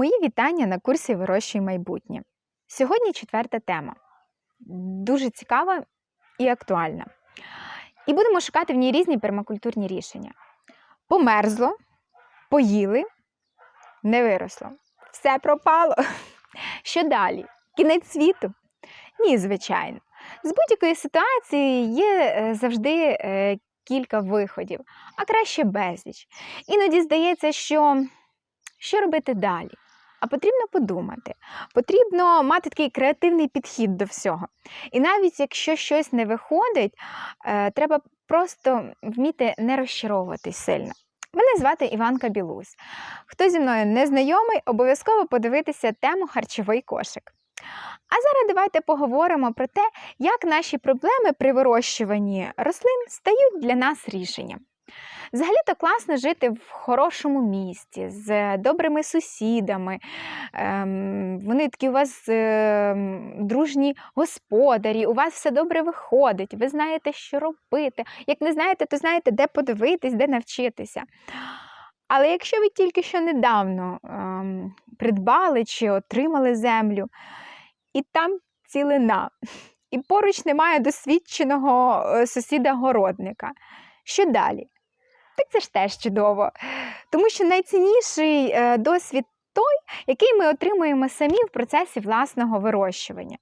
Мої вітання на курсі Вирощуй майбутнє. Сьогодні четверта тема. Дуже цікава і актуальна. І будемо шукати в ній різні пермакультурні рішення. Померзло, поїли, не виросло. Все пропало. Що далі? Кінець світу? Ні, звичайно. З будь-якої ситуації є е, завжди е, кілька виходів, а краще безліч. Іноді здається, що що робити далі? А потрібно подумати. Потрібно мати такий креативний підхід до всього. І навіть якщо щось не виходить, е, треба просто вміти не розчаровуватись сильно. Мене звати Іванка Білусь. Хто зі мною не знайомий, обов'язково подивитися тему харчовий кошик. А зараз давайте поговоримо про те, як наші проблеми при вирощуванні рослин стають для нас рішенням. Взагалі-то класно жити в хорошому місті, з добрими сусідами. Ем, вони такі у вас ем, дружні господарі, у вас все добре виходить, ви знаєте, що робити. Як не знаєте, то знаєте, де подивитись, де навчитися. Але якщо ви тільки що недавно ем, придбали чи отримали землю, і там цілина, і поруч немає досвідченого е, сусіда-городника, що далі? Так це ж теж чудово. Тому що найцінніший е, досвід той, який ми отримуємо самі в процесі власного вирощування.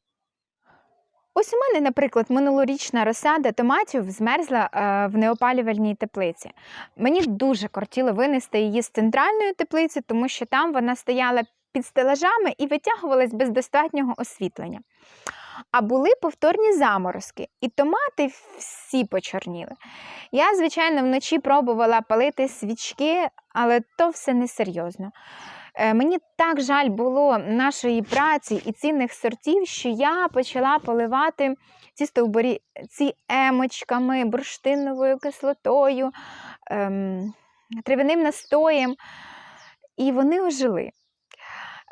Ось у мене, наприклад, минулорічна розсада томатів змерзла е, в неопалювальній теплиці. Мені дуже кортіло винести її з центральної теплиці, тому що там вона стояла під стелажами і витягувалась без достатнього освітлення. А були повторні заморозки, і томати всі почорніли. Я, звичайно, вночі пробувала палити свічки, але то все несерйозно. Е, Мені так жаль було нашої праці і цінних сортів, що я почала поливати ці стовбурі ці емочками, бурштиновою кислотою, ем, травяним настоєм, і вони ожили.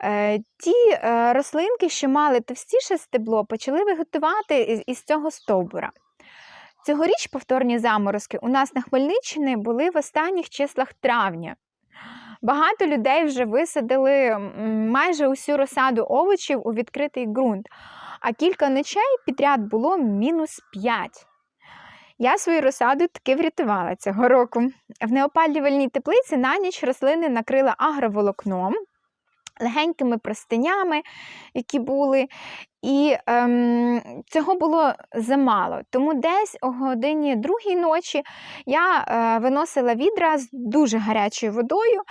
Е, Ті е, рослинки, що мали товстіше стебло, почали виготувати із, цього стовбура. Цьогоріч повторні заморозки у нас на Хмельниччині були в останніх числах травня. Багато людей вже висадили майже усю розсаду овочів у відкритий ґрунт, а кілька ночей підряд було мінус 5. Я свою розсаду таки врятувала цього року. В неопалювальній теплиці на ніч рослини накрила агроволокном, легенькими простинями, які були. І ем, цього було замало. Тому десь о годині другій ночі я е, виносила відра з дуже гарячою водою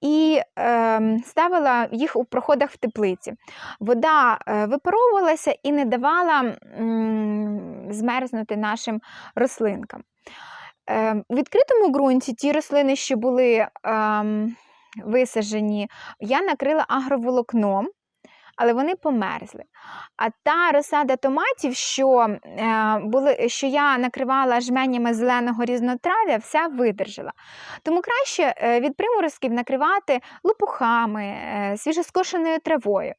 і е, ставила їх у проходах в теплиці. Вода е, випаровувалася і не давала м, змерзнути нашим рослинкам. Е, у відкритому ґрунті ті рослини, що були. Е, висаджені, я накрила агроволокном, але вони померзли. А та розсада томатів, що е, були, що я накривала жменями зеленого різнотрав'я, вся видержала. Тому краще е, від приморозків накривати лопухами, е, свіжоскошеною травою.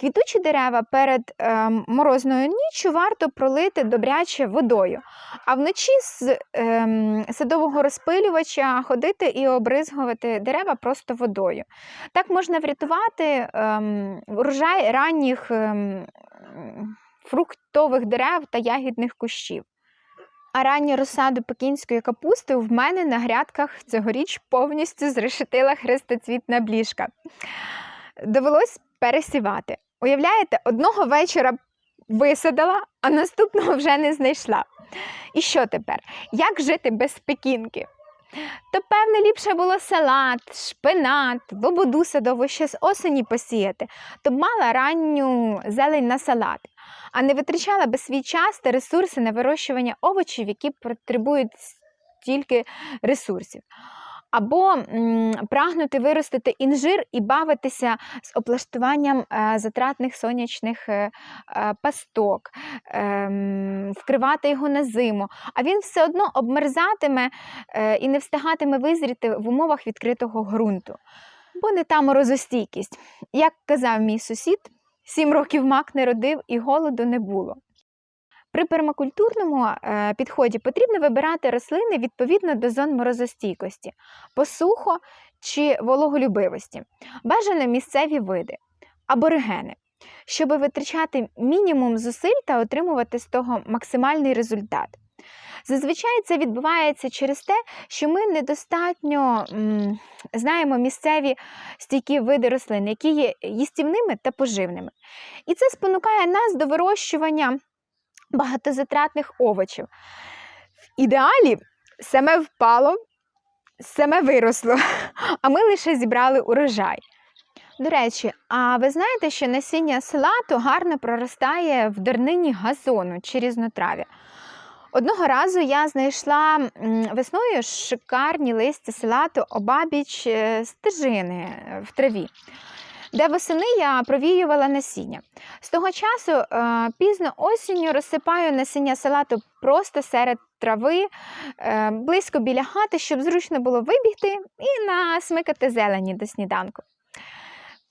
Квітучі дерева перед е, морозною ніччю варто пролити добряче водою, а вночі з е, садового розпилювача ходити і обризгувати дерева просто водою. Так можна врятувати е, врожай ранніх е, фруктових дерев та ягідних кущів. А ранню розсаду пекінської капусти в мене на грядках цьогоріч повністю зрешетила хрестоцвітна бліжка. Довелось пересівати. Уявляєте, одного вечора висадила, а наступного вже не знайшла. І що тепер? Як жити без пекінки? То, певне, ліпше було салат, шпинат, лободу садову ще з осені посіяти, то мала ранню зелень на салат, а не витрачала би свій час та ресурси на вирощування овочів, які потребують стільки ресурсів. Або прагнути виростити інжир і бавитися з облаштуванням е, затратних сонячних е, е, пасток, е, вкривати його на зиму, а він все одно обмерзатиме і не встигатиме визріти в умовах відкритого ґрунту. Бо не та морозостійкість. Як казав мій сусід, сім років мак не родив і голоду не було. При пермакультурному е, підході потрібно вибирати рослини відповідно до зон морозостійкості, посухо чи вологолюбивості, бажано місцеві види, аборигени, щоб витрачати мінімум зусиль та отримувати з того максимальний результат. Зазвичай це відбувається через те, що ми недостатньо м, знаємо місцеві стійкі види рослин, які є їстівними та поживними. І це спонукає нас до вирощування багатозатратних овочів. В ідеалі саме впало, саме виросло, а ми лише зібрали урожай. До речі, а ви знаєте, що насіння салату гарно проростає в дернині газону чи різнотрав'я? Одного разу я знайшла весною шикарні листя салату обабіч е, стежини е, в траві, де восени я провіювала насіння. З того часу е, пізно осінню розсипаю насіння салату просто серед трави, е, близько біля хати, щоб зручно було вибігти і насмикати зелені до сніданку.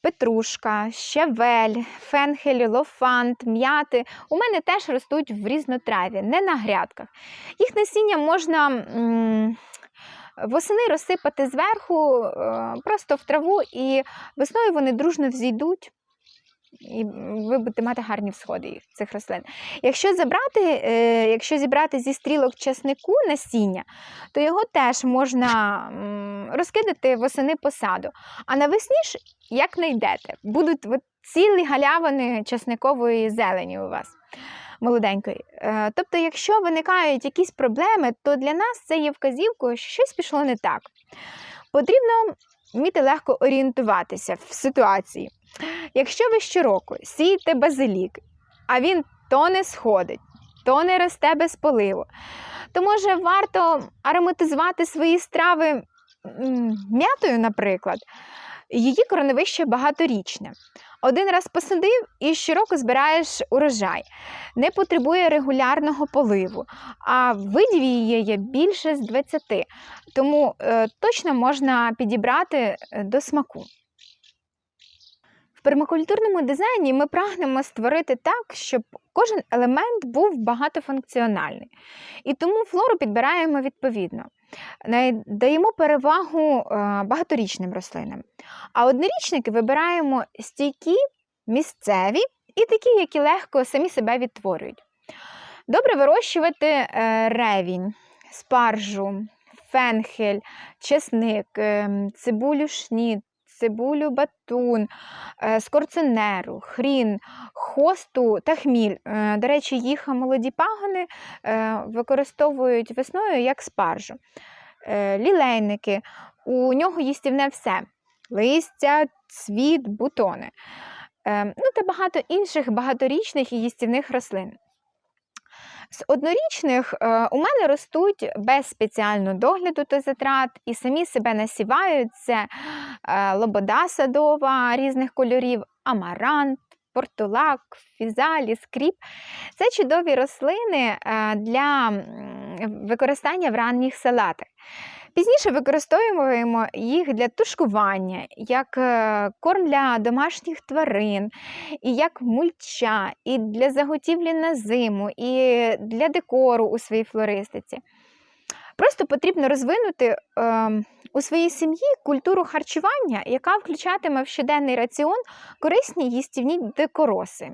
Петрушка, щавель, фенхель, лофант, м'яти у мене теж ростуть в різнотраві, не на грядках. Їх насіння можна м, восени розсипати зверху, е, просто в траву, і весною вони дружно взійдуть. І ви будете мати гарні всходи цих рослин. Якщо забрати, е, якщо зібрати зі стрілок часнику насіння, то його теж можна розкидати восени по саду. А навесні ж, як не йдете, будуть цілі галявини часникової зелені у вас молоденької. Е, Тобто, якщо виникають якісь проблеми, то для нас це є вказівкою, що щось пішло не так. Потрібно вміти легко орієнтуватися в ситуації. Якщо ви щороку сієте базилік, а він то не сходить, то не росте без поливу, то може варто ароматизувати свої страви м'ятою, наприклад. Її кореневище багаторічне. Один раз посадив і щороку збираєш урожай. Не потребує регулярного поливу, а видів її є більше з 20, тому е, точно можна підібрати е, до смаку. В пермакультурному дизайні ми прагнемо створити так, щоб кожен елемент був багатофункціональний. І тому флору підбираємо відповідно. Даємо перевагу е, багаторічним рослинам. А однорічники вибираємо стійкі, місцеві і такі, які легко самі себе відтворюють. Добре вирощувати е, ревінь, спаржу, фенхель, чесник, ем, цибулю шніт, цибулю батун, е, скорценеру, хрін, хосту та хміль. Е, До речі, їх молоді пагони е, використовують весною як спаржу. Е, Лілейники, у нього їстівне все: листя, цвіт, бутони. Ну та багато інших багаторічних і їстівних рослин. З однорічних у мене ростуть без спеціального догляду та затрат і самі себе насівають. Це лобода садова різних кольорів, амарант, портулак, фізалі, скріп. Це чудові рослини е, для використання в ранніх салатах. Пізніше використовуємо їх для тушкування, як е, корм для домашніх тварин, і як мульча, і для заготівлі на зиму, і для декору у своїй флористиці. Просто потрібно розвинути е, у своїй сім'ї культуру харчування, яка включатиме в щоденний раціон корисні їстівні декороси,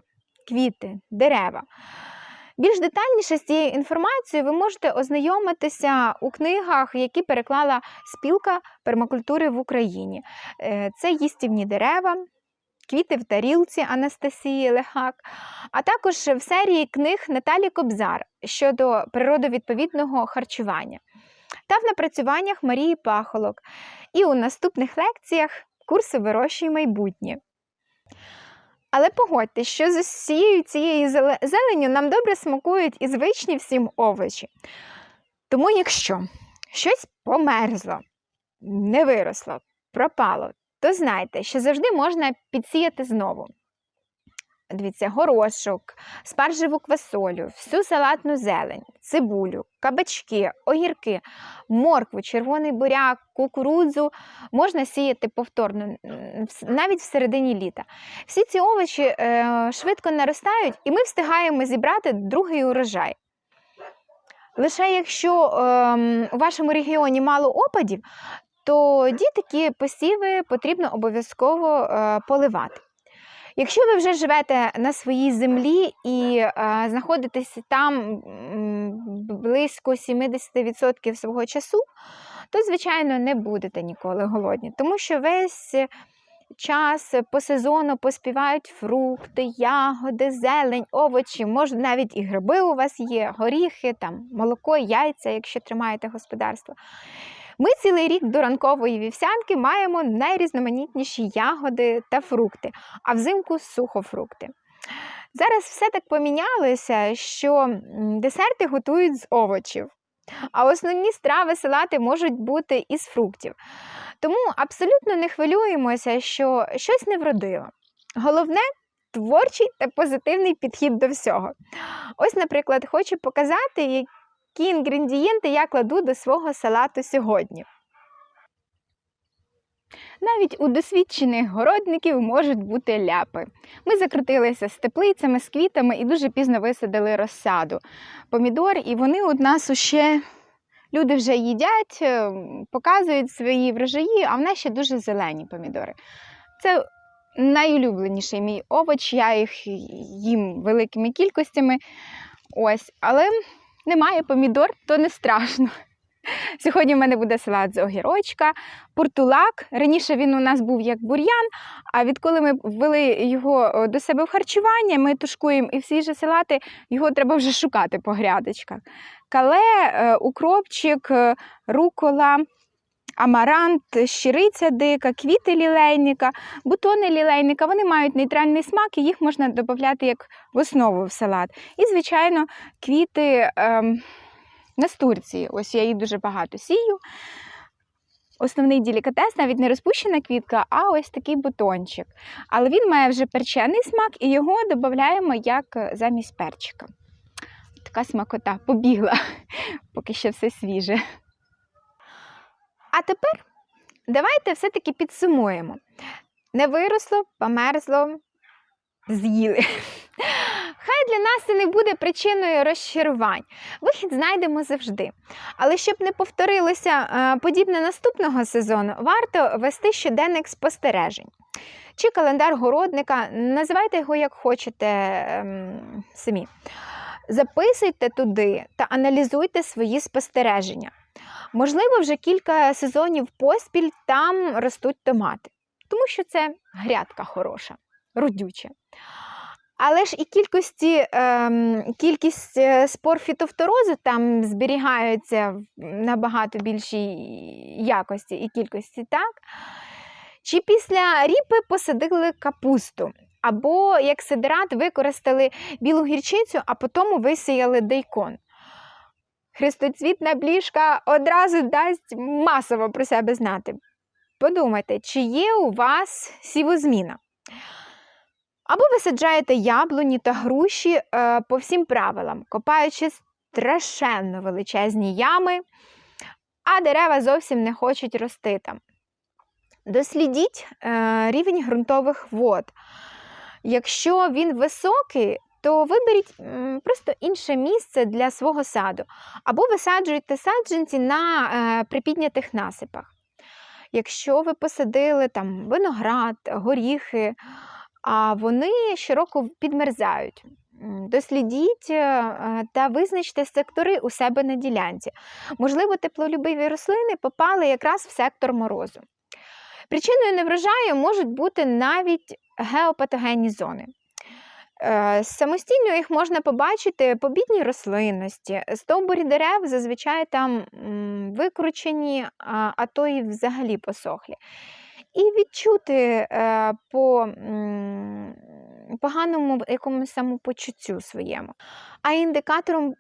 квіти, дерева. Більш детальніше з цією інформацією ви можете ознайомитися у книгах, які переклала спілка пермакультури в Україні. Е, Це їстівні дерева, квіти в тарілці Анастасії Лехак, а також в серії книг Наталі Кобзар щодо природовідповідного харчування та в напрацюваннях Марії Пахолок. І у наступних лекціях курсу «Вирощуй майбутнє. Але погодьте, що з усією цією зеле- зеленню нам добре смакують і звичні всім овочі. Тому, якщо щось померзло, не виросло, пропало, то знайте, що завжди можна підсіяти знову. Дивіться, горошок, спаржеву квасолю, всю салатну зелень, цибулю, кабачки, огірки, моркву, червоний буряк, кукурудзу можна сіяти повторно, навіть в середині літа. Всі ці овочі е, швидко наростають, і ми встигаємо зібрати другий урожай. Лише якщо ем, у вашому регіоні мало опадів, тоді такі посіви потрібно обов'язково е, поливати. Якщо ви вже живете на своїй землі і е, знаходитесь там близько 70% свого часу, то, звичайно, не будете ніколи голодні, тому що весь час по сезону поспівають фрукти, ягоди, зелень, овочі, може навіть і гриби у вас є, горіхи, там, молоко, яйця, якщо тримаєте господарство. Ми цілий рік до ранкової вівсянки маємо найрізноманітніші ягоди та фрукти, а взимку сухофрукти. Зараз все так помінялося, що десерти готують з овочів, а основні страви салати можуть бути із фруктів. Тому абсолютно не хвилюємося, що щось не вродило. Головне творчий та позитивний підхід до всього. Ось, наприклад, хочу показати, які інгредієнти я кладу до свого салату сьогодні. Навіть у досвідчених городників можуть бути ляпи. Ми закрутилися з теплицями, з квітами і дуже пізно висадили розсаду помідор, і вони у нас ще люди вже їдять, е, показують свої врожаї, а в нас ще дуже зелені помідори. Це найулюбленіший мій овоч, я їх їм великими кількостями. Ось, але немає помідор, то не страшно. Сьогодні в мене буде салат з огірочка, портулак. Раніше він у нас був як бур'ян, а відколи ми ввели його до себе в харчування, ми тушкуємо і всі ж салати, його треба вже шукати по грядочках. Кале, е, укропчик, е, рукола, амарант, щириця дика, квіти лілейника, бутони лілейника. Вони мають нейтральний смак, і їх можна додати як в основу в салат. І, звичайно, квіти. ем, Настурції, ось я їх дуже багато сію. Основний делікатес навіть не розпущена квітка, а ось такий бутончик. Але він має вже перчений смак, і його додаємо як е, замість перчика. Така смакота побігла, поки ще все свіже. А тепер давайте все-таки підсумуємо. Не виросло, померзло, з'їли. Хай для нас це не буде причиною розчарувань. Вихід знайдемо завжди. Але щоб не повторилося е, подібне наступного сезону, варто вести щоденник спостережень. Чи календар городника, називайте його як хочете ем, самі. Записуйте туди та аналізуйте свої спостереження. Можливо, вже кілька сезонів поспіль там ростуть томати, тому що це грядка хороша, родюча. Але ж і кількості, ем, кількість е, спор фітофторозу там зберігаються в набагато більшій якості і кількості, так? Чи після ріпи посадили капусту, або як сидерат використали білу гірчицю, а потім висіяли дейкон. Христоцвітна бліжка одразу дасть масово про себе знати. Подумайте, чи є у вас сівозміна? Або ви саджаєте яблуні та груші е, по всім правилам, копаючи страшенно величезні ями, а дерева зовсім не хочуть рости там. Дослідіть е, рівень ґрунтових вод. Якщо він високий, то виберіть просто інше місце для свого саду, або висаджуйте саджанці на е, припіднятих насипах. Якщо ви посадили там виноград, горіхи, а вони щороку підмерзають. Дослідіть е, та визначте сектори у себе на ділянці. Можливо, теплолюбиві рослини попали якраз в сектор морозу. Причиною неврожаю можуть бути навіть геопатогенні зони. Е, Самостійно їх можна побачити по бідній рослинності. Стовбурі дерев зазвичай там викручені, а, то і взагалі посохлі. І відчути е, по поганому якомусь самопочуттю своєму. А індикатором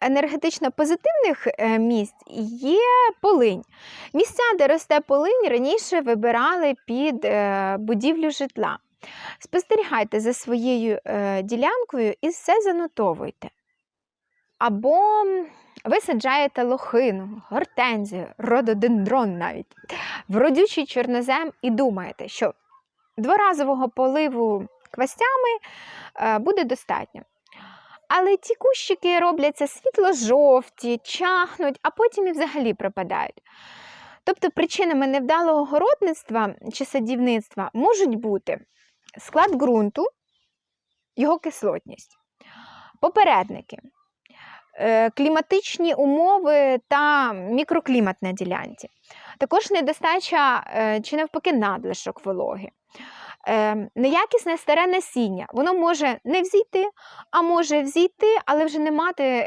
енергетично позитивних е, місць є полинь. Місця, де росте полинь, раніше вибирали під будівлю житла. Спостерігайте за своєю е, ділянкою і все занотовуйте. Або ви саджаєте лохину, гортензію, рододендрон навіть в родючий чорнозем і думаєте, що дворазового поливу квастями е, буде достатньо. Але ті кущики робляться світло-жовті, чахнуть, а потім і взагалі пропадають. Тобто причинами невдалого городництва чи садівництва можуть бути склад ґрунту, його кислотність, попередники, е, кліматичні умови та мікроклімат на ділянці, також недостача е, чи навпаки надлишок вологи. Е, Неякісне старе насіння, воно може не взійти, а може взійти, але вже не мати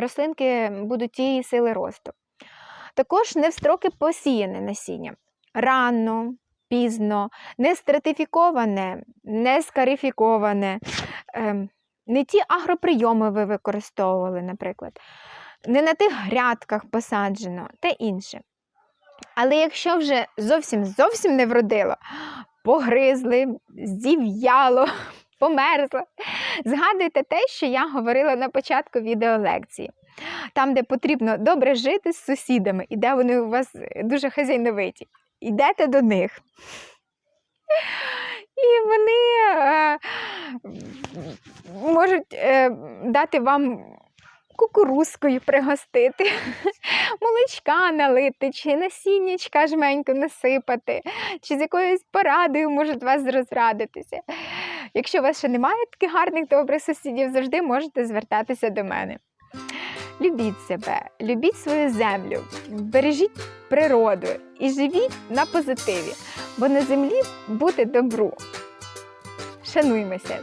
рослинки будуть тієї сили росту. Також не в строки посіяне насіння. Рано, пізно, не стратифіковане, не скарифіковане, ем, не ті агроприйоми ви використовували, наприклад, не на тих грядках посаджено та інше. Але якщо вже зовсім зовсім не вродило, погризли, зів'яло, померзло, згадуйте те, що я говорила на початку відеолекції. Там, де потрібно добре жити з сусідами, і де вони у вас дуже хазяйновиті. Йдете до них. І вони е, можуть е, дати вам кукурузкою пригостити, молочка налити, чи насіннячка жменько насипати, чи з якоюсь порадою можуть вас розрадитися. Якщо у вас ще немає таких гарних добрих сусідів, завжди можете звертатися до мене. Любіть себе, любіть свою землю, бережіть природу і живіть на позитиві, бо на землі бути добру. Шануймося.